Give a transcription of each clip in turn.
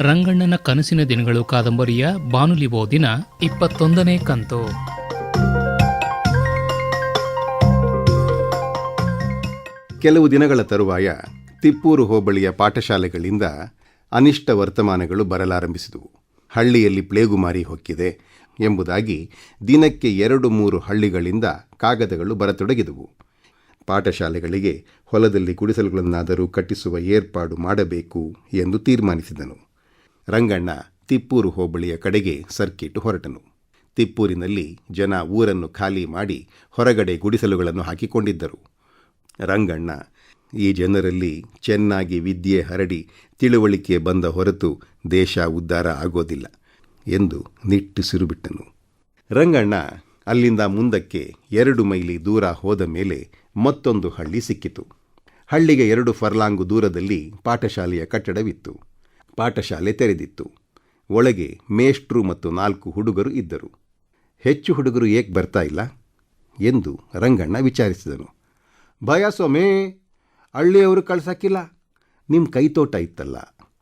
ರಂಗಣ್ಣನ ಕನಸಿನ ದಿನಗಳು ಕಾದಂಬರಿಯ ಬಾನುಲಿ ಓದಿನ ಇಪ್ಪತ್ತೊಂದನೇ ಕಂತು. ಕೆಲವು ದಿನಗಳ ತರುವಾಯ ತಿಪ್ಪೂರು ಹೋಬಳಿಯ ಪಾಠಶಾಲೆಗಳಿಂದ ಅನಿಷ್ಟ ವರ್ತಮಾನಗಳು ಬರಲಾರಂಭಿಸಿದವು. ಹಳ್ಳಿಯಲ್ಲಿ ಪ್ಲೇಗುಮಾರಿ ಹೊಕ್ಕಿದೆ ಎಂಬುದಾಗಿ ದಿನಕ್ಕೆ ಎರಡು ಮೂರು ಹಳ್ಳಿಗಳಿಂದ ಕಾಗದಗಳು ಬರತೊಡಗಿದವು. ಪಾಠಶಾಲೆಗಳಿಗೆ ಹೊಲದಲ್ಲಿ ಗುಡಿಸಲುಗಳನ್ನಾದರೂ ಕಟ್ಟಿಸುವ ಏರ್ಪಾಡು ಮಾಡಬೇಕು ಎಂದು ತೀರ್ಮಾನಿಸಿದನು. ರಂಗಣ್ಣ ತಿಪ್ಪೂರು ಹೋಬಳಿಯ ಕಡೆಗೆ ಸರ್ಕಿಟ್ ಹೊರಟನು. ತಿಪ್ಪೂರಿನಲ್ಲಿ ಜನ ಊರನ್ನು ಖಾಲಿ ಮಾಡಿ ಹೊರಗಡೆ ಗುಡಿಸಲುಗಳನ್ನು ಹಾಕಿಕೊಂಡಿದ್ದರು. ರಂಗಣ್ಣ, ಈ ಜನರಲ್ಲಿ ಚೆನ್ನಾಗಿ ವಿದ್ಯೆ ಹರಡಿ ತಿಳುವಳಿಕೆ ಬಂದ ಹೊರತು ದೇಶ ಉದ್ಧಾರ ಆಗೋದಿಲ್ಲ ಎಂದು ನಿಟ್ಟುಸಿರುಬಿಟ್ಟನು ರಂಗಣ್ಣ ಅಲ್ಲಿಂದ ಮುಂದಕ್ಕೆ ಎರಡು ಮೈಲಿ ದೂರ ಹೋದ ಮೇಲೆ ಮತ್ತೊಂದು ಹಳ್ಳಿ ಸಿಕ್ಕಿತು. ಹಳ್ಳಿಗೆ ಎರಡು ಫರ್ಲಾಂಗು ದೂರದಲ್ಲಿ ಪಾಠಶಾಲೆಯ ಕಟ್ಟಡವಿತ್ತು. ಪಾಠಶಾಲೆ ತೆರೆದಿತ್ತು. ಒಳಗೆ ಮೇಷ್ಟ್ರು ಮತ್ತು ನಾಲ್ಕು ಹುಡುಗರು ಇದ್ದರು. ಹೆಚ್ಚು ಹುಡುಗರು ಏಕೆ ಬರ್ತಾ ಇಲ್ಲ ಎಂದು ರಂಗಣ್ಣ ವಿಚಾರಿಸಿದನು. ಭಯ ಸ್ವಾಮಿ ಹಳ್ಳಿಯವರು ಕಳ್ಸಕ್ಕಿಲ್ಲ. ನಿಮ್ಮ ಕೈತೋಟ ಇತ್ತಲ್ಲ.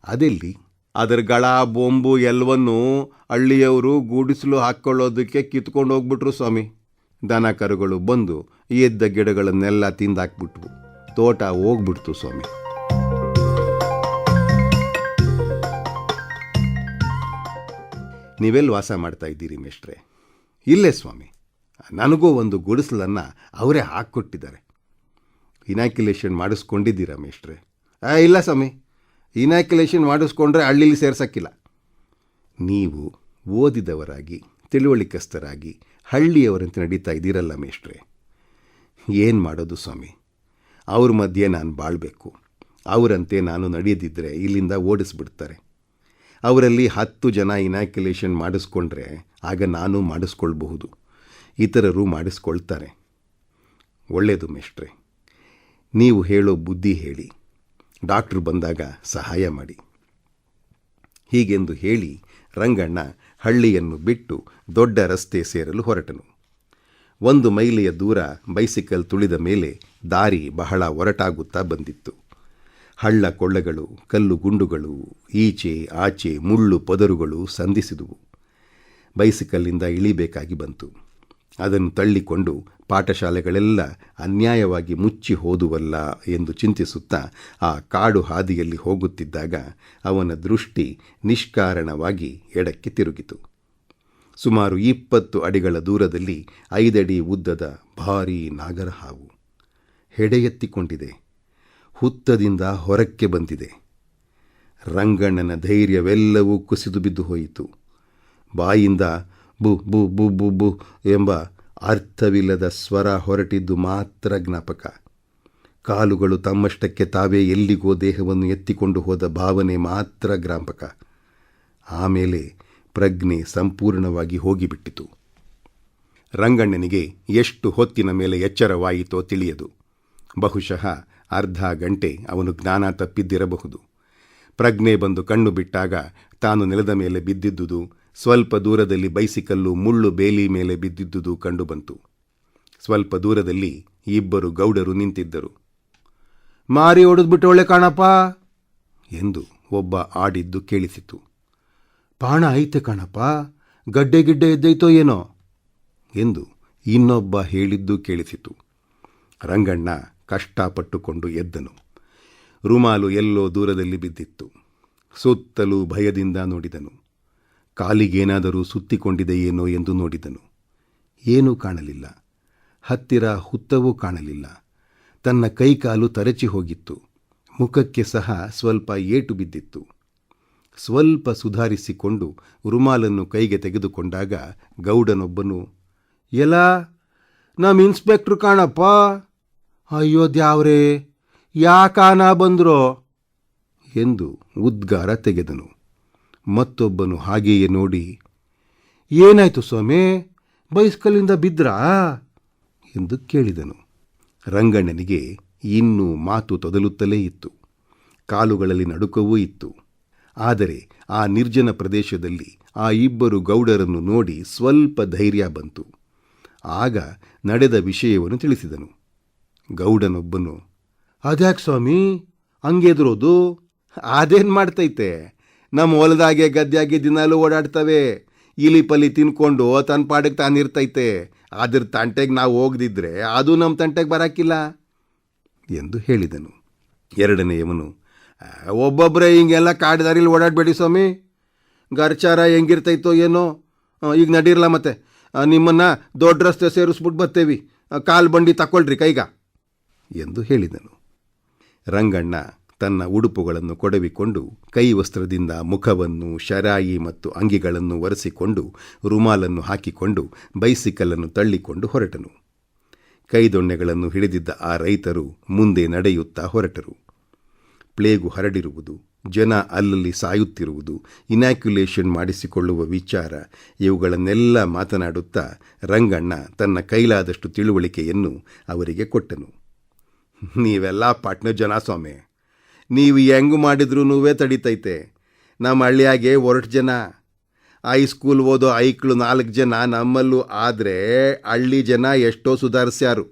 ಅದೆಲ್ಲಿ? ಅದರ ಗಳ, ಬೊಂಬು ಎಲ್ಲವನ್ನೂ ಹಳ್ಳಿಯವರು ಗೂಡಿಸಲು ಹಾಕ್ಕೊಳ್ಳೋದಕ್ಕೆ ಕಿತ್ಕೊಂಡು ಹೋಗ್ಬಿಟ್ರು ಸ್ವಾಮಿ. ದನ ಕರುಗಳು ಬಂದು ಎದ್ದ ಗಿಡಗಳನ್ನೆಲ್ಲ ತಿಂದಾಕ್ಬಿಟ್ವು. ತೋಟ ಹೋಗ್ಬಿಡ್ತು ಸ್ವಾಮಿ. ನೀವೆಲ್ಲಿ ವಾಸ ಮಾಡ್ತಾ ಇದ್ದೀರಿ ಮೇಷ್ಟ್ರೆ? ಇಲ್ಲೇ ಸ್ವಾಮಿ. ನನಗೂ ಒಂದು ಗುಡಿಸಲನ್ನು ಅವರೇ ಹಾಕ್ಕೊಟ್ಟಿದ್ದಾರೆ. ಇನಾಕ್ಯುಲೇಷನ್ ಮಾಡಿಸ್ಕೊಂಡಿದ್ದೀರಾ ಮೇಷ್ಟ್ರೆ? ಇಲ್ಲ ಸ್ವಾಮಿ. ಇನಾಕ್ಯುಲೇಷನ್ ಮಾಡಿಸ್ಕೊಂಡ್ರೆ ಹಳ್ಳಿಲಿ ಸೇರ್ಸೋಕ್ಕಿಲ್ಲ. ನೀವು ಓದಿದವರಾಗಿ, ತಿಳುವಳಿಕಸ್ಥರಾಗಿ ಹಳ್ಳಿಯವರಂತೆ ನಡೀತಾ ಇದ್ದೀರಲ್ಲ ಮೇಷ್ಟ್ರೆ? ಏನು ಮಾಡೋದು ಸ್ವಾಮಿ? ಅವ್ರ ಮಧ್ಯೆ ನಾನು ಬಾಳಬೇಕು. ಅವರಂತೆ ನಾನು ನಡೆಯದಿದ್ದರೆ ಇಲ್ಲಿಂದ ಓಡಿಸ್ಬಿಡ್ತಾರೆ. ಅವರಲ್ಲಿ ಹತ್ತು ಜನ ಇನಾಕ್ಯುಲೇಷನ್ ಮಾಡಿಸ್ಕೊಂಡ್ರೆ ಆಗ ನಾನು ಮಾಡಿಸ್ಕೊಳ್ಬಹುದು. ಇತರರು ಮಾಡಿಸ್ಕೊಳ್ತಾರೆ. ಒಳ್ಳೆಯದು ಮೆಸ್ಟ್ರೆ ನೀವು ಹೇಳೋ ಬುದ್ಧಿ ಹೇಳಿ. ಡಾಕ್ಟ್ರು ಬಂದಾಗ ಸಹಾಯ ಮಾಡಿ. ಹೀಗೆಂದು ಹೇಳಿ ರಂಗಣ್ಣ ಹಳ್ಳಿಯನ್ನು ಬಿಟ್ಟು ದೊಡ್ಡ ರಸ್ತೆ ಸೇರಲು ಹೊರಟನು. ಒಂದು ಮೈಲಿಯ ದೂರ ಬೈಸಿಕಲ್ ತುಳಿದ ಮೇಲೆ ದಾರಿ ಬಹಳ ಒರಟಾಗುತ್ತಾ ಬಂದಿತ್ತು. ಹಳ್ಳ ಕೊಳ್ಳಗಳು, ಕಲ್ಲು ಗುಂಡುಗಳು, ಈಚೆ, ಆಚೆ, ಮುಳ್ಳು, ಪದರುಗಳು ಸಂಧಿಸಿದುವು. ಬೈಸಿಕಲ್ಲಿಂದ ಇಳಿಬೇಕಾಗಿ ಬಂತು. ಅದನ್ನು ತಳ್ಳಿಕೊಂಡು ಪಾಠಶಾಲೆಗಳೆಲ್ಲ ಅನ್ಯಾಯವಾಗಿ ಮುಚ್ಚಿ ಹೋದುವಲ್ಲ ಎಂದು ಚಿಂತಿಸುತ್ತಾ ಆ ಕಾಡು ಹಾದಿಯಲ್ಲಿ ಹೋಗುತ್ತಿದ್ದಾಗ ಅವನ ದೃಷ್ಟಿ ನಿಷ್ಕಾರಣವಾಗಿ ಎಡಕ್ಕೆ ತಿರುಗಿತು. ಸುಮಾರು ಇಪ್ಪತ್ತು ಅಡಿಗಳ ದೂರದಲ್ಲಿ ಐದಡಿ ಉದ್ದದ ಭಾರೀ ನಾಗರಹಾವು ಹೆಡೆಯೆತ್ತಿಕೊಂಡಿದೆ. ಹುತ್ತದಿಂದ ಹೊರಕ್ಕೆ ಬಂದಿದೆ. ರಂಗಣ್ಣನ ಧೈರ್ಯವೆಲ್ಲವೂ ಕುಸಿದು ಬಿದ್ದು ಹೋಯಿತು. ಬಾಯಿಂದ ಬು ಬು ಬು ಬು ಬು ಎಂಬ ಅರ್ಥವಿಲ್ಲದ ಸ್ವರ ಹೊರಟಿದ್ದು ಮಾತ್ರ ಜ್ಞಾಪಕ. ಕಾಲುಗಳು ತಮ್ಮಷ್ಟಕ್ಕೆ ತಾವೇ ಎಲ್ಲಿಗೋ ದೇಹವನ್ನು ಎತ್ತಿಕೊಂಡು ಹೋದ ಭಾವನೆ ಮಾತ್ರ ಜ್ಞಾಪಕ. ಆಮೇಲೆ ಪ್ರಜ್ಞೆ ಸಂಪೂರ್ಣವಾಗಿ ಹೋಗಿಬಿಟ್ಟಿತು. ರಂಗಣ್ಣನಿಗೆ ಎಷ್ಟು ಹೊತ್ತಿನ ಮೇಲೆ ಎಚ್ಚರವಾಯಿತೋ ತಿಳಿಯದು. ಬಹುಶಃ ಅರ್ಧ ಗಂಟೆ ಅವನು ಜ್ಞಾನ ತಪ್ಪಿದ್ದಿರಬಹುದು. ಪ್ರಜ್ಞೆ ಬಂದು ಕಣ್ಣು ಬಿಟ್ಟಾಗ ತಾನು ನೆಲದ ಮೇಲೆ ಬಿದ್ದಿದ್ದುದು, ಸ್ವಲ್ಪ ದೂರದಲ್ಲಿ ಬೈಸಿಕಲ್ಲು, ಮುಳ್ಳು ಬೇಲಿ ಮೇಲೆ ಬಿದ್ದಿದ್ದುದು ಕಂಡುಬಂತು ಸ್ವಲ್ಪ ದೂರದಲ್ಲಿ ಇಬ್ಬರು ಗೌಡರು ನಿಂತಿದ್ದರು. ಮಾರಿ ಒಳ್ಳೆ ಕಾಣಪ್ಪ? ಎಂದು ಒಬ್ಬ ಆಡಿದ್ದು ಕೇಳಿಸಿತು. ಪಾಣ ಐತೆ ಕಾಣಪ್ಪ, ಗಡ್ಡೆ ಗಿಡ್ಡೆ ಎದ್ದೈತೋ ಏನೋ? ಎಂದು ಇನ್ನೊಬ್ಬ ಹೇಳಿದ್ದು ಕೇಳಿಸಿತು. ರಂಗಣ್ಣ ಕಷ್ಟಪಟ್ಟುಕೊಂಡು ಎದ್ದನು. ರುಮಾಲು ಎಲ್ಲೋ ದೂರದಲ್ಲಿ ಬಿದ್ದಿತ್ತು. ಸುತ್ತಲೂ ಭಯದಿಂದ ನೋಡಿದನು. ಕಾಲಿಗೇನಾದರೂ ಸುತ್ತಿಕೊಂಡಿದೆಯೇನೋ ಎಂದು ನೋಡಿದನು. ಏನೂ ಕಾಣಲಿಲ್ಲ. ಹತ್ತಿರ ಹುತ್ತವೂ ಕಾಣಲಿಲ್ಲ. ತನ್ನ ಕೈಕಾಲು ತರಚಿ ಹೋಗಿತ್ತು. ಮುಖಕ್ಕೆ ಸಹ ಸ್ವಲ್ಪ ಏಟು ಬಿದ್ದಿತ್ತು. ಸ್ವಲ್ಪ ಸುಧಾರಿಸಿಕೊಂಡು ರುಮಾಲನ್ನು ಕೈಗೆ ತೆಗೆದುಕೊಂಡಾಗ ಗೌಡನೊಬ್ಬನು, ಎಲ್ಲ ನಮ್ಮ ಇನ್ಸ್ಪೆಕ್ಟ್ರು ಕಾಣಪ್ಪ! ಅಯ್ಯೋ ದ್ಯಾವ್ರೇ ಯಾಕಾನ ಬಂದ್ರೋ? ಎಂದು ಉದ್ಗಾರ ತೆಗೆದನು. ಮತ್ತೊಬ್ಬನು ಹಾಗೆಯೇ ನೋಡಿ, ಏನಾಯ್ತು ಸ್ವಾಮಿ, ಬೈಸ್ಕಲ್ಲಿಂದ ಬಿದ್ರಾ ಎಂದು ಕೇಳಿದನು. ರಂಗಣ್ಣನಿಗೆ ಇನ್ನೂ ಮಾತು ತೊದಲುತ್ತಲೇ ಇತ್ತು. ಕಾಲುಗಳಲ್ಲಿ ನಡುಕವೂ ಇತ್ತು. ಆದರೆ ಆ ನಿರ್ಜನ ಪ್ರದೇಶದಲ್ಲಿ ಆ ಇಬ್ಬರು ಗೌಡರನ್ನು ನೋಡಿ ಸ್ವಲ್ಪ ಧೈರ್ಯ ಬಂತು. ಆಗ ನಡೆದ ವಿಷಯವನ್ನು ತಿಳಿಸಿದನು. ಗೌಡನೊಬ್ಬನು. ಅದ್ಯಾಕೆ ಸ್ವಾಮಿ? ಹಂಗೆದ್ರೋದು? ಅದೇನು ಮಾಡ್ತೈತೆ? ನಮ್ಮ ಹೊಲದಾಗೆ ಗದ್ದೆಯಾಗಿ ದಿನಾಲೂ ಓಡಾಡ್ತವೆ. ಇಲಿ ಪಲಿ ತಿನ್ಕೊಂಡು ತನ್ನ ಪಾಡಿಗೆ ತಾನಿರ್ತೈತೆ ಅದ್ರ ತಂಟೆಗೆ ನಾವು ಹೋಗದಿದ್ರೆ ಅದು ನಮ್ಮ ತಂಟೆಗೆ ಬರಾಕಿಲ್ಲ. ಎಂದು ಹೇಳಿದನು. ಎರಡನೆಯವನು ಒಬ್ಬೊಬ್ಬರ ಹಿಂಗೆಲ್ಲ ಕಾಡ್ದಾರಿಲಿ ಓಡಾಡಬೇಡಿ ಸ್ವಾಮಿ. ಗರ್ಚಾರ ಹೆಂಗಿರ್ತೈತೋ ಏನೋ. ಈಗ ನಡೀರಲ್ಲ ಮತ್ತೆ. ನಿಮ್ಮನ್ನು ದೊಡ್ಡ ರಸ್ತೆ ಸೇರಿಸ್ಬಿಟ್ಟು ಬರ್ತೇವಿ. ಕಾಲು ಬಂಡಿ ತಗೊಳ್ರಿ ಕೈಗ. ಎಂದು ಹೇಳಿದನು. ರಂಗಣ್ಣ ತನ್ನ ಉಡುಪುಗಳನ್ನು ಕೊಡವಿಕೊಂಡು ಕೈವಸ್ತ್ರದಿಂದ ಮುಖವನ್ನು, ಶರಾಯಿ ಮತ್ತು ಅಂಗಿಗಳನ್ನು ಒರೆಸಿಕೊಂಡು ರುಮಾಲನ್ನು ಹಾಕಿಕೊಂಡು ಬೈಸಿಕಲನ್ನು ತಳ್ಳಿಕೊಂಡು ಹೊರಟನು. ಕೈದೊಣ್ಣೆಗಳನ್ನು ಹಿಡಿದಿದ್ದ ಆ ರೈತರು ಮುಂದೆ ನಡೆಯುತ್ತಾ ಹೊರಟರು. ಪ್ಲೇಗು ಹರಡಿರುವುದು, ಜನ ಅಲ್ಲಲ್ಲಿ ಸಾಯುತ್ತಿರುವುದು ಇನ್ಯಾಕ್ಯುಲೇಷನ್ ಮಾಡಿಸಿಕೊಳ್ಳುವ ವಿಚಾರ, ಇವುಗಳನ್ನೆಲ್ಲ ಮಾತನಾಡುತ್ತಾ ರಂಗಣ್ಣ ತನ್ನ ಕೈಲಾದಷ್ಟು ತಿಳುವಳಿಕೆಯನ್ನು ಅವರಿಗೆ ಕೊಟ್ಟನು. ನೀವೆಲ್ಲ ಪಟ್ನ ಜನ ಸ್ವಾಮಿ ನೀವು ಹೆಂಗು ಮಾಡಿದ್ರೂ ತಡಿತೈತೆ. ನಮ್ಮ ಹಳ್ಳಿಯಾಗೆ ಹೊರಟು ಜನ. ಹೈಸ್ಕೂಲ್ ಓದೋ ಐಕ್ಳು ನಾಲ್ಕು ಜನ ನಮ್ಮಲ್ಲೂ ಆದರೆ ಹಳ್ಳಿ ಜನ ಎಷ್ಟೋ ಸುಧಾರಿಸ್ಯಾರು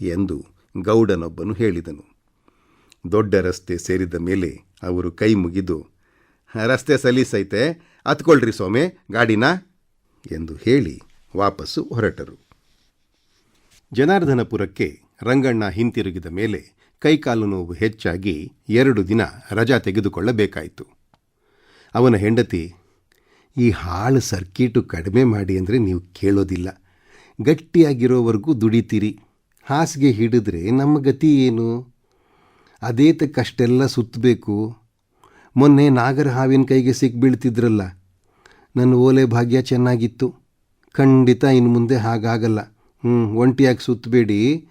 ಎಂದು ಗೌಡನೊಬ್ಬನು ಹೇಳಿದನು. ದೊಡ್ಡ ರಸ್ತೆ ಸೇರಿದ ಮೇಲೆ ಅವರು ಕೈ ಮುಗಿದು, ರಸ್ತೆ ಸಲೀಸೈತೆ, ಹತ್ಕೊಳ್ರಿ ಸ್ವಾಮಿ, ಗಾಡಿನ, ಎಂದು ಹೇಳಿ ವಾಪಸ್ಸು ಹೊರಟರು. ಜನಾರ್ದನಪುರಕ್ಕೆ ರಂಗಣ್ಣ ಹಿಂತಿರುಗಿದ ಮೇಲೆ ಕೈಕಾಲು ನೋವು ಹೆಚ್ಚಾಗಿ ಎರಡು ದಿನ ರಜಾ ತೆಗೆದುಕೊಳ್ಳಬೇಕಾಯಿತು. ಅವನ ಹೆಂಡತಿ, ಈ ಹಾಳು ಸರ್ಕೀಟು ಕಡಿಮೆ ಮಾಡಿ ಅಂದರೆ ನೀವು ಕೇಳೋದಿಲ್ಲ. ಗಟ್ಟಿಯಾಗಿರೋವರೆಗೂ ದುಡಿತೀರಿ. ಹಾಸಿಗೆ ಹಿಡಿದ್ರೆ ನಮ್ಮ ಗತಿ ಏನು? ಅದೇತಕ್ಕಷ್ಟೆಲ್ಲ ಸುತ್ತಬೇಕು. ಮೊನ್ನೆ ನಾಗರ ಹಾವಿನ ಕೈಗೆ ಸಿಕ್ಬೀಳ್ತಿದ್ರಲ್ಲ. ನನ್ನ ಓಲೆ ಭಾಗ್ಯ ಚೆನ್ನಾಗಿತ್ತು. ಖಂಡಿತ ಇನ್ನು ಮುಂದೆ ಹಾಗಾಗಲ್ಲ. ಹ್ಞೂ ಒಂಟಿಯಾಗಿ ಸುತ್ತಬೇಡಿ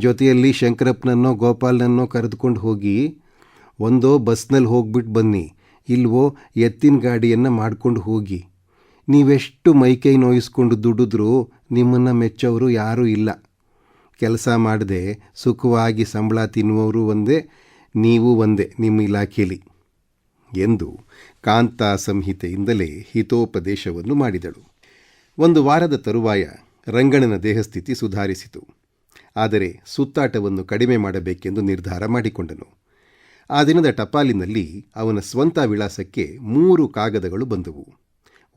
ಜೊತೆಯಲ್ಲಿ ಶಂಕರಪ್ಪನನ್ನೋ ಗೋಪಾಲನನ್ನೋ ಕರೆದುಕೊಂಡು ಹೋಗಿ, ಒಂದೋ ಬಸ್ನಲ್ಲಿ ಹೋಗ್ಬಿಟ್ಟು ಬನ್ನಿ, ಇಲ್ವೋ ಎತ್ತಿನ ಗಾಡಿಯನ್ನು ಮಾಡ್ಕೊಂಡು ಹೋಗಿ. ನೀವೆಷ್ಟು ಮೈಕೈ ನೋಯಿಸ್ಕೊಂಡು ದುಡಿದ್ರೂ ನಿಮ್ಮನ್ನು ಮೆಚ್ಚೋರು ಯಾರೂ ಇಲ್ಲ. ಕೆಲಸ ಮಾಡದೆ, ಸುಖವಾಗಿ ಸಂಬಳ ತಿನ್ನುವವರು ಒಂದೇ, ನೀವು ಒಂದೇ ನಿಮ್ಮ ಇಲಾಖೆಯಲ್ಲಿ ಎಂದು ಕಾಂತಾ ಸಂಹಿತೆಯಿಂದಲೇ ಹಿತೋಪದೇಶವನ್ನು ಮಾಡಿದಳು. ಒಂದು ವಾರದ ತರುವಾಯ ರಂಗಣ್ಣನ ದೇಹಸ್ಥಿತಿ ಸುಧಾರಿಸಿತು. ಆದರೆ ಸುತ್ತಾಟವನ್ನು ಕಡಿಮೆ ಮಾಡಬೇಕೆಂದು ನಿರ್ಧಾರ ಮಾಡಿಕೊಂಡನು. ಆ ದಿನದ ಟಪಾಲಿನಲ್ಲಿ ಅವನ ಸ್ವಂತ ವಿಳಾಸಕ್ಕೆ ಮೂರು ಕಾಗದಗಳು ಬಂದವು.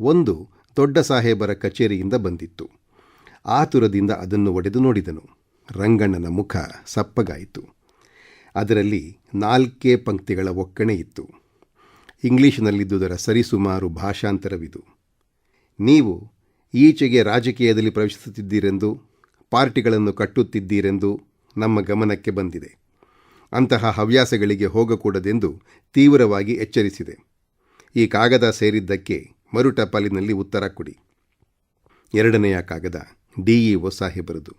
ಒಂದು ದೊಡ್ಡ ಸಾಹೇಬರ ಕಚೇರಿಯಿಂದ ಬಂದಿತ್ತು. ಆತುರದಿಂದ ಅದನ್ನು ಒಡೆದು ನೋಡಿದನು. ರಂಗಣ್ಣನ ಮುಖ ಸಪ್ಪಗಾಯಿತು. ಅದರಲ್ಲಿ ನಾಲ್ಕೇ ಪಂಕ್ತಿಗಳ ಒಕ್ಕಣೆ ಇತ್ತು. ಇಂಗ್ಲಿಷ್ನಲ್ಲಿದ್ದುದರ ಸರಿಸುಮಾರು ಭಾಷಾಂತರವಿದು. ನೀವು ಈಚೆಗೆ ರಾಜಕೀಯದಲ್ಲಿ ಪ್ರವೇಶಿಸುತ್ತಿದ್ದೀರೆಂದು ಪಾರ್ಟಿಗಳನ್ನು ಕಟ್ಟುತ್ತಿದ್ದೀರೆಂದು ನಮ್ಮ ಗಮನಕ್ಕೆ ಬಂದಿದೆ. ಅಂತಹ ಹವ್ಯಾಸಗಳಿಗೆ ಹೋಗಕೂಡದೆಂದು ತೀವ್ರವಾಗಿ ಎಚ್ಚರಿಸಿದೆ. ಈ ಕಾಗದ ಸೇರಿದ್ದಕ್ಕೆ ಮರುಟಪಾಲಿನಲ್ಲಿ ಉತ್ತರ ಕೊಡಿ. ಎರಡನೆಯ ಕಾಗದ ಡಿಇಒ ಸಾಹೇಬರದು.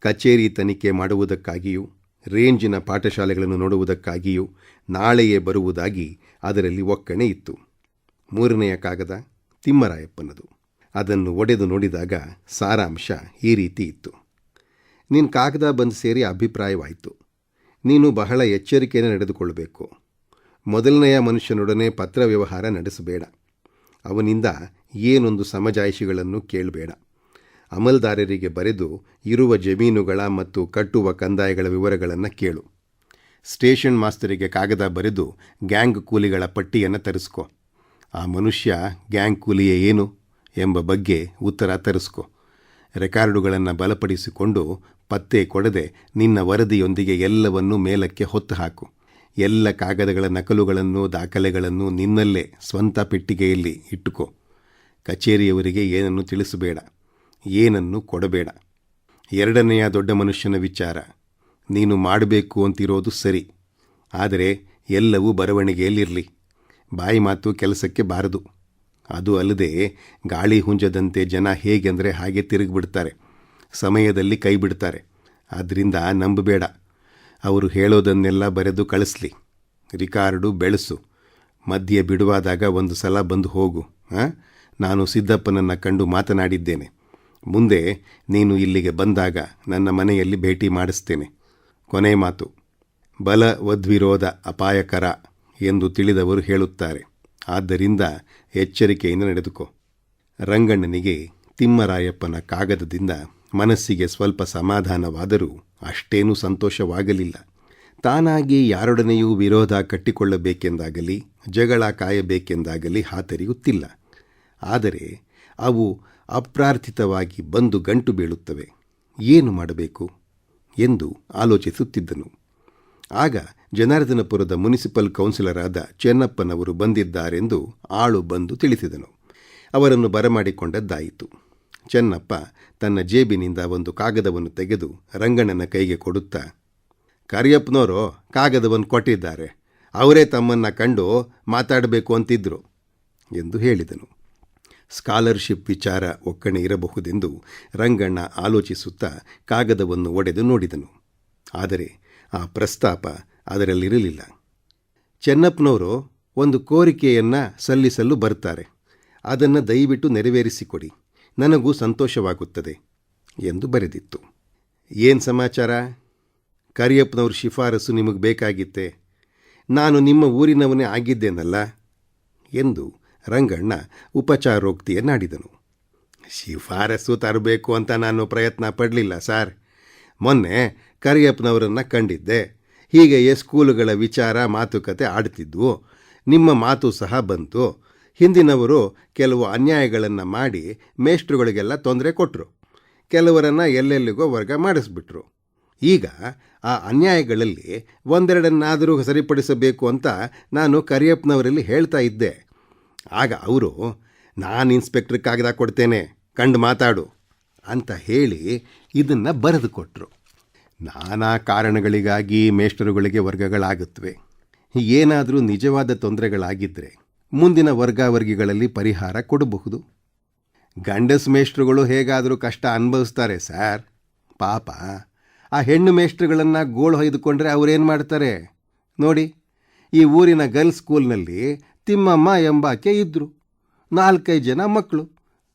ಕಚೇರಿ ತನಿಖೆ ಮಾಡುವುದಕ್ಕಾಗಿಯೂ, ರೇಂಜಿನ ಪಾಠಶಾಲೆಗಳನ್ನು ನೋಡುವುದಕ್ಕಾಗಿಯೂ ನಾಳೆಯೇ ಬರುವುದಾಗಿ ಅದರಲ್ಲಿ ಒಕ್ಕಣೆ ಇತ್ತು. ಮೂರನೆಯ ಕಾಗದ ತಿಮ್ಮರಾಯಪ್ಪನದು. ಅದನ್ನು ಒಡೆದು ನೋಡಿದಾಗ ಸಾರಾಂಶ ಈ ರೀತಿ ಇತ್ತು. ನಿನ್ನ ಕಾಗದ ಬಂದು ಸೇರಿ ಅಭಿಪ್ರಾಯವಾಯಿತು. ನೀನು ಬಹಳ ಎಚ್ಚರಿಕೆಯನ್ನು ನಡೆದುಕೊಳ್ಳಬೇಕು ಮೊದಲನೆಯ ಮನುಷ್ಯನೊಡನೆ ಪತ್ರ ವ್ಯವಹಾರ ನಡೆಸಬೇಡ. ಅವನಿಂದ ಏನೊಂದು ಸಮಜಾಯಿಷಿಗಳನ್ನು ಕೇಳಬೇಡ. ಅಮಲ್ದಾರರಿಗೆ ಬರೆದು ಇರುವ ಜಮೀನುಗಳ ಮತ್ತು ಕಟ್ಟುವ ಕಂದಾಯಗಳ ವಿವರಗಳನ್ನು ಕೇಳು. ಸ್ಟೇಷನ್ ಮಾಸ್ತರಿಗೆ ಕಾಗದ ಬರೆದು ಗ್ಯಾಂಗ್ ಕೂಲಿಗಳ ಪಟ್ಟಿಯನ್ನು ತರಿಸ್ಕೊ. ಆ ಮನುಷ್ಯ ಗ್ಯಾಂಗ್ ಕೂಲಿಯೇ ಏನು? ಎಂಬ ಬಗ್ಗೆ ಉತ್ತರ ತರಿಸ್ಕೊ. ರೆಕಾರ್ಡುಗಳನ್ನು ಬಲಪಡಿಸಿಕೊಂಡು ಪತ್ತೆ ಕೊಡದೆ ನಿನ್ನ ವರದಿಯೊಂದಿಗೆ ಎಲ್ಲವನ್ನೂ ಮೇಲಕ್ಕೆ ಹೊತ್ತು ಹಾಕು. ಎಲ್ಲ ಕಾಗದಗಳ ನಕಲುಗಳನ್ನು ದಾಖಲೆಗಳನ್ನು ನಿನ್ನಲ್ಲೇ ಸ್ವಂತ ಪೆಟ್ಟಿಗೆಯಲ್ಲಿ ಇಟ್ಟುಕೋ. ಕಚೇರಿಯವರಿಗೆ ಏನನ್ನು ತಿಳಿಸಬೇಡ. ಏನನ್ನು ಕೊಡಬೇಡ. ಎರಡನೆಯ ದೊಡ್ಡ ಮನುಷ್ಯನ ವಿಚಾರ. ನೀನು ಮಾಡಬೇಕು ಅಂತಿರೋದು ಸರಿ. ಆದರೆ ಎಲ್ಲವೂ ಬರವಣಿಗೆಯಲ್ಲಿರಲಿ. ಬಾಯಿ ಮಾತು ಕೆಲಸಕ್ಕೆ ಬಾರದು. ಅದು ಅಲ್ಲದೆ ಗಾಳಿ ಹುಂಜದಂತೆ ಜನ ಹೇಗೆಂದರೆ ಹಾಗೆ ತಿರುಗಿಬಿಡ್ತಾರೆ. ಸಮಯದಲ್ಲಿ ಕೈ ಬಿಡ್ತಾರೆ. ಆದ್ದರಿಂದ ನಂಬಬೇಡ. ಅವರು ಹೇಳೋದನ್ನೆಲ್ಲ ಬರೆದು ಕಳಿಸ್ಲಿ. ರಿಕಾರ್ಡು ಬೆಳೆಸು. ಮಧ್ಯೆ ಬಿಡುವಾದಾಗ ಒಂದು ಸಲ ಬಂದು ಹೋಗು. ಹಾಂ ನಾನು ಸಿದ್ದಪ್ಪನನ್ನು ಕಂಡು ಮಾತನಾಡಿದ್ದೇನೆ. ಮುಂದೆ ನೀನು ಇಲ್ಲಿಗೆ ಬಂದಾಗ ನನ್ನ ಮನೆಯಲ್ಲಿ ಭೇಟಿ ಮಾಡಿಸ್ತೇನೆ. ಕೊನೆ ಮಾತು. ಬಲ ವದ್ವಿರೋಧ ಅಪಾಯಕರ ಎಂದು ತಿಳಿದವರು ಹೇಳುತ್ತಾರೆ. ಆದ್ದರಿಂದ ಎಚ್ಚರಿಕೆಯಿಂದ ನಡೆದುಕೋ. ರಂಗಣ್ಣನಿಗೆ ತಿಮ್ಮರಾಯಪ್ಪನ ಕಾಗದದಿಂದ ಮನಸ್ಸಿಗೆ ಸ್ವಲ್ಪ ಸಮಾಧಾನವಾದರೂ ಅಷ್ಟೇನೂ ಸಂತೋಷವಾಗಲಿಲ್ಲ. ತಾನಾಗಿ ಯಾರೊಡನೆಯೂ ವಿರೋಧ ಕಟ್ಟಿಕೊಳ್ಳಬೇಕೆಂದಾಗಲಿ, ಜಗಳ ಕಾಯಬೇಕೆಂದಾಗಲಿ ಹಾತರಿಯುತ್ತಿಲ್ಲ. ಆದರೆ ಅವು ಅಪ್ರಾರ್ಥಿತವಾಗಿ ಬಂದು ಗಂಟು ಬೀಳುತ್ತವೆ. ಏನು ಮಾಡಬೇಕು? ಎಂದು ಆಲೋಚಿಸುತ್ತಿದ್ದನು. ಆಗ ಜನಾರ್ದನಪುರದ ಮುನಿಸಿಪಲ್ ಕೌನ್ಸಿಲರಾದ ಚೆನ್ನಪ್ಪನವರು ಬಂದಿದ್ದಾರೆಂದು ಆಳು ಬಂದು ತಿಳಿಸಿದನು. ಅವರನ್ನು ಬರಮಾಡಿಕೊಂಡದ್ದಾಯಿತು. ಚೆನ್ನಪ್ಪ ತನ್ನ ಜೇಬಿನಿಂದ ಒಂದು ಕಾಗದವನ್ನು ತೆಗೆದು ರಂಗಣ್ಣನ ಕೈಗೆ ಕೊಡುತ್ತಾ ಕರಿಯಪ್ಪನವರು ಕಾಗದವನ್ನು ಕೊಟ್ಟಿದ್ದಾರೆ. ಅವರೇ ತಮ್ಮನ್ನು ಕಂಡು ಮಾತಾಡಬೇಕು ಅಂತಿದ್ರು ಎಂದು ಹೇಳಿದನು. ಸ್ಕಾಲರ್ಶಿಪ್ ವಿಚಾರ ಒಕ್ಕಣೆ ಇರಬಹುದೆಂದು ರಂಗಣ್ಣ ಆಲೋಚಿಸುತ್ತಾ ಕಾಗದವನ್ನು ಒಡೆದು ನೋಡಿದನು. ಆದರೆ ಆ ಪ್ರಸ್ತಾಪ ಅದರಲ್ಲಿರಲಿಲ್ಲ ಚೆನ್ನಪ್ಪನವರು ಒಂದು ಕೋರಿಕೆಯನ್ನು ಸಲ್ಲಿಸಲು ಬರ್ತಾರೆ ಅದನ್ನು ದಯವಿಟ್ಟು ನೆರವೇರಿಸಿಕೊಡಿ. ನನಗೂ ಸಂತೋಷವಾಗುತ್ತದೆ ಎಂದು ಬರೆದಿತ್ತು. ಏನು ಸಮಾಚಾರ? ಕರಿಯಪ್ಪನವ್ರ ಶಿಫಾರಸು ನಿಮಗೆ ಬೇಕಾಗಿತ್ತೆ. ನಾನು ನಿಮ್ಮ ಊರಿನವನೇ ಆಗಿದ್ದೇನಲ್ಲ ಎಂದು ರಂಗಣ್ಣ ಉಪಚಾರೋಕ್ತಿಯನ್ನಾಡಿದನು. ಶಿಫಾರಸು ತರಬೇಕು ಅಂತ ನಾನು ಪ್ರಯತ್ನ ಪಡಲಿಲ್ಲ ಸರ್. ಮೊನ್ನೆ ಕರಿಯಪ್ಪನವರನ್ನು ಕಂಡಿದ್ದೆ. ಹೀಗೆಯೇ ಸ್ಕೂಲುಗಳ ವಿಚಾರ, ಮಾತುಕತೆ ಆಡ್ತಿದ್ವು. ನಿಮ್ಮ ಮಾತು ಸಹ ಬಂತು. ಹಿಂದಿನವರು ಕೆಲವು ಅನ್ಯಾಯಗಳನ್ನು ಮಾಡಿ ಮೇಷ್ಟ್ರುಗಳಿಗೆಲ್ಲ ತೊಂದರೆ ಕೊಟ್ಟರು ಕೆಲವರನ್ನು ಎಲ್ಲೆಲ್ಲಿಗೋ ವರ್ಗ ಮಾಡಿಸ್ಬಿಟ್ರು. ಈಗ ಆ ಅನ್ಯಾಯಗಳಲ್ಲಿ ಒಂದೆರಡನ್ನಾದರೂ ಸರಿಪಡಿಸಬೇಕು ಅಂತ ನಾನು ಕರಿಯಪ್ಪನವರಲ್ಲಿ ಹೇಳ್ತಾ ಇದ್ದೆ. ಆಗ ಅವರು, ನಾನು ಇನ್ಸ್ಪೆಕ್ಟ್ರ್ ಕಾಗದ ಕೊಡ್ತೇನೆ, ಕಂಡು ಮಾತಾಡು ಅಂತ ಹೇಳಿ ಇದನ್ನು ಬರೆದು ಕೊಟ್ಟರು ನಾನಾ ಕಾರಣಗಳಿಗಾಗಿ ಮೇಷ್ಟರುಗಳಿಗೆ ವರ್ಗಗಳಾಗುತ್ತವೆ. ಏನಾದರೂ ನಿಜವಾದ ತೊಂದರೆಗಳಾಗಿದ್ದರೆ ಮುಂದಿನ ವರ್ಗಾವರ್ಗಿಗಳಲ್ಲಿ ಪರಿಹಾರ ಕೊಡಬಹುದು. ಗಂಡಸ್ ಮೇಷ್ಟ್ರುಗಳು ಹೇಗಾದರೂ ಕಷ್ಟ ಅನುಭವಿಸ್ತಾರೆ ಸರ್. ಪಾಪ. ಆ ಹೆಣ್ಣು ಮೇಷ್ಟ್ರುಗಳನ್ನು ಗೋಳು ಹೊಯ್ದುಕೊಂಡ್ರೆ ಅವರೇನು ಮಾಡ್ತಾರೆ? ನೋಡಿ, ಈ ಊರಿನ ಗರ್ಲ್ಸ್ ಸ್ಕೂಲ್ನಲ್ಲಿ ತಿಮ್ಮಮ್ಮ ಎಂಬಾಕೆ ಇದ್ದರು ನಾಲ್ಕೈದು ಜನ ಮಕ್ಕಳು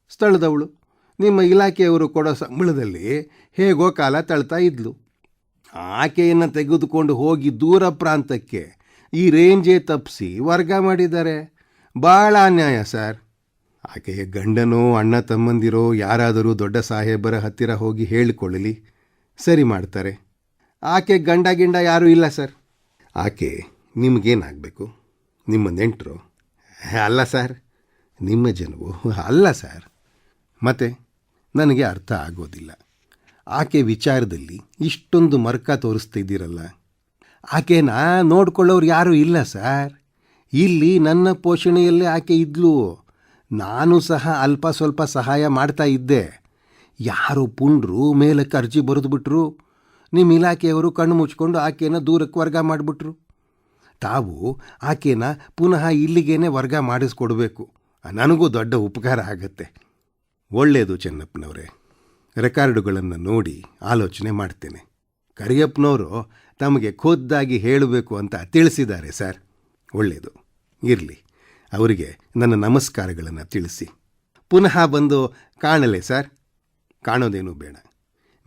ಸ್ಥಳದವಳು. ನಿಮ್ಮ ಇಲಾಖೆಯವರು ಕೊಡೋ ಸಂಬಳದಲ್ಲಿ ಹೇಗೋ ಕಾಲ ತಳ್ತಾ ಇದ್ಲು. ಆಕೆಯನ್ನು ತೆಗೆದುಕೊಂಡು ಹೋಗಿ ದೂರ ಪ್ರಾಂತಕ್ಕೆ ಈ ರೇಂಜೇ ತಪ್ಪಿಸಿ ವರ್ಗ ಮಾಡಿದ್ದಾರೆ. ಭಾಳ ಅನ್ಯಾಯ ಸರ್. ಆಕೆಯ ಗಂಡನೋ, ಅಣ್ಣ ತಮ್ಮಂದಿರೋ, ಯಾರಾದರೂ ದೊಡ್ಡ ಸಾಹೇಬರ ಹತ್ತಿರ ಹೋಗಿ ಹೇಳಿಕೊಳ್ಳಲಿ. ಸರಿ ಮಾಡ್ತಾರೆ. ಆಕೆ ಗಂಡ ಗಿಂಡ ಯಾರೂ ಇಲ್ಲ ಸರ್. ಆಕೆ ನಿಮಗೇನಾಗಬೇಕು? ನಿಮ್ಮ ನೆಂಟರು? ಅಲ್ಲ ಸರ್. ನಿಮ್ಮ ಜನವು ಅಲ್ಲ ಸರ್. ಮತ್ತೆ ನನಗೆ ಅರ್ಥ ಆಗೋದಿಲ್ಲ. ಆಕೆ ವಿಚಾರದಲ್ಲಿ ಇಷ್ಟೊಂದು ಮರ್ಕ ತೋರಿಸ್ತಿದ್ದೀರಲ್ಲ ಆಕೆನ ನೋಡ್ಕೊಳ್ಳೋರು ಯಾರೂ ಇಲ್ಲ ಸರ್. ಇಲ್ಲಿ ನನ್ನ ಪೋಷಣೆಯಲ್ಲೇ ಆಕೆ ಇದ್ಲು. ನಾನು ಸಹ ಅಲ್ಪ ಸ್ವಲ್ಪ ಸಹಾಯ ಮಾಡ್ತಾ ಇದ್ದೆ. ಯಾರು ಪುಂಡ್ರು ಮೇಲಕ್ಕೆ ಅರ್ಜಿ ಬರೆದುಬಿಟ್ರು ನಿಮ್ಮ ಇಲಾಖೆಯವರು ಕಣ್ಣು ಮುಚ್ಕೊಂಡು ಆಕೆನ ದೂರಕ್ಕೆ ವರ್ಗ ಮಾಡಿಬಿಟ್ರು. ತಾವು ಆಕೆನ ಪುನಃ ಇಲ್ಲಿಗೇನೆ ವರ್ಗ ಮಾಡಿಸ್ಕೊಡ್ಬೇಕು. ನನಗೂ ದೊಡ್ಡ ಉಪಕಾರ ಆಗತ್ತೆ. ಒಳ್ಳೆಯದು ಚೆನ್ನಪ್ಪನವರೇ. ರೆಕಾರ್ಡುಗಳನ್ನು ನೋಡಿ ಆಲೋಚನೆ ಮಾಡ್ತೇನೆ. ಕರಿಯಪ್ಪನವರು ತಮಗೆ ಖುದ್ದಾಗಿ ಹೇಳಬೇಕು ಅಂತ ತಿಳಿಸಿದ್ದಾರೆ ಸರ್. ಒಳ್ಳೆಯದು ಇರಲಿ. ಅವರಿಗೆ ನನ್ನ ನಮಸ್ಕಾರಗಳನ್ನು ತಿಳಿಸಿ. ಪುನಃ ಬಂದು ಕಾಣಲೆ ಸರ್. ಕಾಣೋದೇನೂ ಬೇಡ.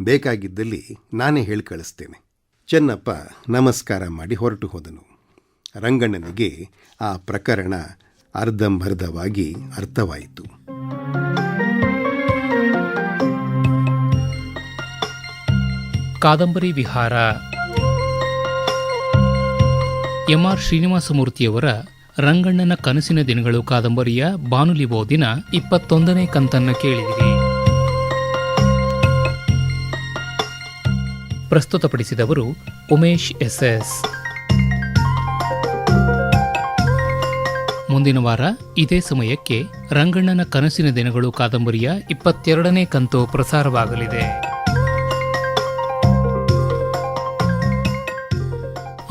ಬೇಕಾಗಿದ್ದಲ್ಲಿ ನಾನೇ ಹೇಳಿ ಕಳಿಸ್ತೇನೆ. ಚೆನ್ನಪ್ಪ ನಮಸ್ಕಾರ ಮಾಡಿ ಹೊರಟು ಹೋದನು. ರಂಗಣ್ಣನಿಗೆ ಆ ಪ್ರಕರಣ ಅರ್ಧಂಬರ್ಧವಾಗಿ ಅರ್ಥವಾಯಿತು. ಕಾದಂಬರಿ ವಿಹಾರ. ಎಂಆರ್ ಶ್ರೀನಿವಾಸಮೂರ್ತಿಯವರ ರಂಗಣ್ಣನ ಕನಸಿನ ದಿನಗಳು ಕಾದಂಬರಿಯ ಬಾನುಲಿ ಓದಿನ ಇಪ್ಪತ್ತೊಂದನೇ ಕಂತನ್ನು ಕೇಳಿದಿರಿ. ಪ್ರಸ್ತುತಪಡಿಸಿದವರು ಉಮೇಶ್ ಎಸ್ಎಸ್. ಮುಂದಿನ ವಾರ ಇದೇ ಸಮಯಕ್ಕೆ ರಂಗಣ್ಣನ ಕನಸಿನ ದಿನಗಳು ಕಾದಂಬರಿಯ ಇಪ್ಪತ್ತೆರಡನೇ ಕಂತು ಪ್ರಸಾರವಾಗಲಿದೆ.